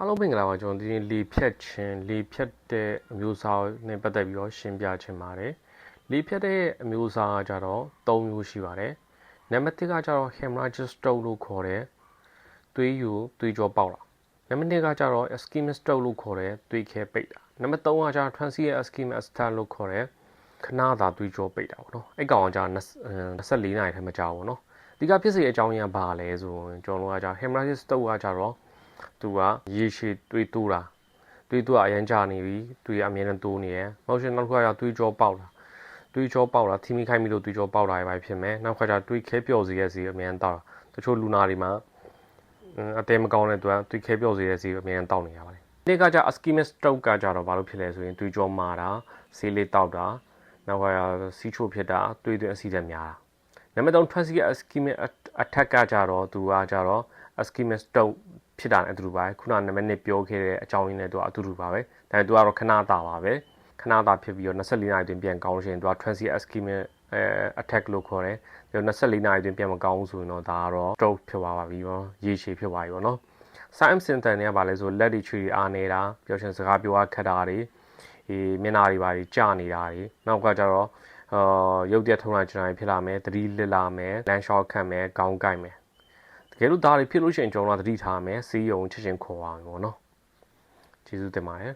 အားလုံးမင်္ဂလာပါကျွန်တော်ဒီနေ့လေဖြတ်ခြင်းလေဖြတ်တဲ့အမျိုးအစားနဲ့ပတ်သက်ပြီးတော့ရှင်းပြချင်ပါတယ်လေဖြတ်တဲ့အမျိုးအစားကကြတော့၃မျိုးရှိပါတယ်နံပါတ်1ကကြတော့ hemorrhagic stroke လို့ခေါ်တဲ့သွေးယူသွေးကြောပေါက်တာနံပါတ်2ကကြတော့ ischemic stroke လို့ခေါ်တဲ့သွေးခဲပိတ်တာနံပါတ်3ကကြတော့ transient ischemic stroke လို့ခေါ်တဲ့ခဏသာသွေးကြောပိတ်တာပေါ့နော်အဲ့ကောင်ကကြ24နာရီထဲမှာကြာပေါ့နော်ဒီကဖြစ်စေအကြောင်းရင်းကဘာလဲဆိုရင်ကျွန်တော်တို့ကကြ hemorrhagic stroke ကကြတော့ သူကရေရှည်တွေးတိုးတာတွေးတိုးအရန်ကြာနေပြီတွေးအမြဲတမ်းတိုးနေရယ်မဟုတ်ရှင်နောက်တစ်ခါကျတွေးကြောပေါက်တာတွေးကြောပေါက်တာသီမိခိုင်းပြီးလို့တွေးကြောပေါက်တာပဲဖြစ်မယ်နောက်ခါကျတွေးခဲပျော်စေရစီအမြဲတမ်းတောက်တာတချို့လူနာတွေမှာအတဲမကောင်းတဲ့သူကတွေးခဲပျော်စေရစီအမြဲတမ်းတောက်နေရပါတယ်ဒီကကြ ischemic stroke ကကြတော့ဘာလို့ဖြစ်လဲဆိုရင်တွေးကြောမာတာဆေးလေးတောက်တာနောက်ခါကျစီးချိုဖြစ်တာတွေးသွင်းအဆီဓာတ်များတာနံပါတ်3 transient ischemic attack ကကြတော့သူကကြတော့ ischemic stroke ဖြစ်တာနဲ့အတူတူပါပဲခုနနံပါတ်1ပြောခဲ့တဲ့အကြောင်းရင်းနဲ့သူကအတူတူပါပဲဒါပေမဲ့သူကတော့ခဏတာပါပဲခဏတာဖြစ်ပြီးတော့24နာရီတွင်ပြန်ကောင်းလို့ရှိရင်သူက transient ischemic အဲ attack လို့ခေါ်တယ်ပြီးတော့24နာရီတွင်ပြန်မကောင်းဘူးဆိုရင်တော့ဒါကတော့ stroke ဖြစ်သွားပါပြီပေါ့ရေရှည်ဖြစ်သွားပြီပေါ့နော် sign symptom တွေကဘာလဲဆိုလက်တွေချွေအားနေတာပြောရှင်စကားပြောရခက်တာတွေဒီမျက်နှာတွေပါကြီးကျနေတာတွေနောက်ကကျတော့အာရုပ်တရက်ထုံးလိုက်ချင်တာဖြစ်လာမယ်သတိလစ်လာမယ်လမ်းလျှောက်ခတ်မယ်ခေါင်းကိုက်မယ် ကယ်လို့ဒါတွေဖြစ်လို့ရှိရင်ကျွန်တော်တို့ကသတိထားမယ်စီးရုံချက်ချင်းခေါ်ပါမယ်ပေါ့နော်ကျေးဇူးတင်ပါတယ်